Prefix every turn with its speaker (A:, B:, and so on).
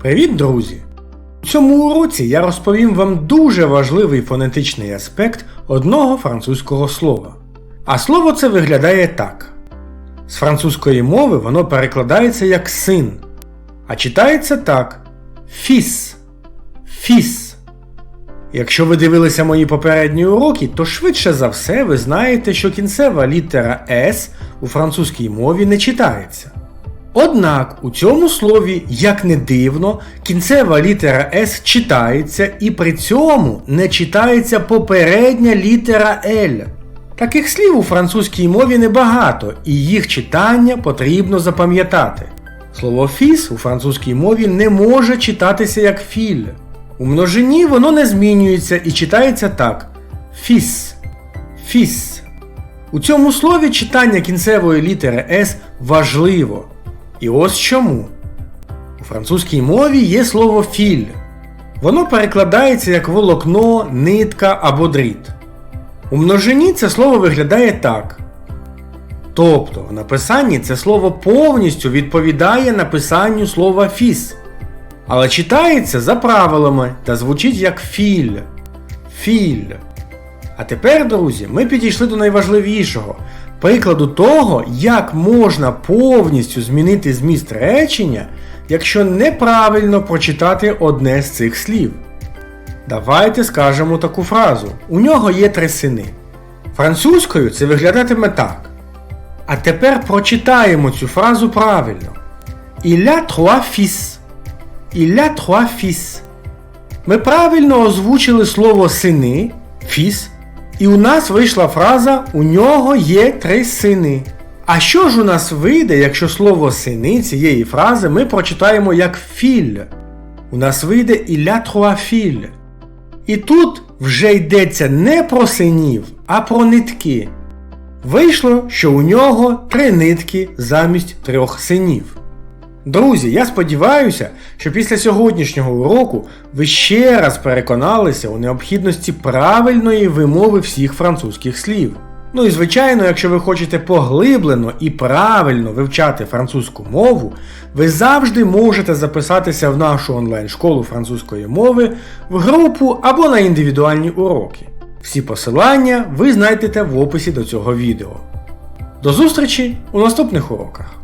A: Привіт, друзі! У цьому уроці я розповім вам дуже важливий фонетичний аспект одного французького слова. А слово це виглядає так. З французької мови воно перекладається як син, а читається так фіс. Фіс. Якщо ви дивилися мої попередні уроки, то швидше за все ви знаєте, що кінцева літера S у французькій мові не читається. Однак у цьому слові, як не дивно, кінцева літера S читається і при цьому не читається попередня літера L. Таких слів у французькій мові небагато, і їх читання потрібно запам'ятати. Слово фіс у французькій мові не може читатися як філь. У множині воно не змінюється і читається так: фіс, фіс. У цьому слові читання кінцевої літери S важливо. І ось чому. У французькій мові є слово філь. Воно перекладається як волокно, нитка або дріт. У множині це слово виглядає так. Тобто в написанні це слово повністю відповідає написанню слова фіс. Але читається за правилами та звучить як філь. Філь. А тепер, друзі, ми підійшли до найважливішого прикладу того, як можна повністю змінити зміст речення, якщо неправильно прочитати одне з цих слів. Давайте скажемо таку фразу. У нього є три сини. Французькою це виглядатиме так. А тепер прочитаємо цю фразу правильно. Il a trois fils. Il a. Ми правильно озвучили слово сини фіс, і у нас вийшла фраза У нього є три сини. А що ж у нас вийде, якщо слово сини цієї фрази ми прочитаємо як філь? У нас вийде a trois. І тут вже йдеться не про синів, а про нитки. Вийшло, що у нього три нитки замість трьох синів. Друзі, я сподіваюся, що після сьогоднішнього уроку ви ще раз переконалися у необхідності правильної вимови всіх французьких слів. Ну і звичайно, якщо ви хочете поглиблено і правильно вивчати французьку мову, ви завжди можете записатися в нашу онлайн-школу французької мови в групу або на індивідуальні уроки. Всі посилання ви знайдете в описі до цього відео. До зустрічі у наступних уроках!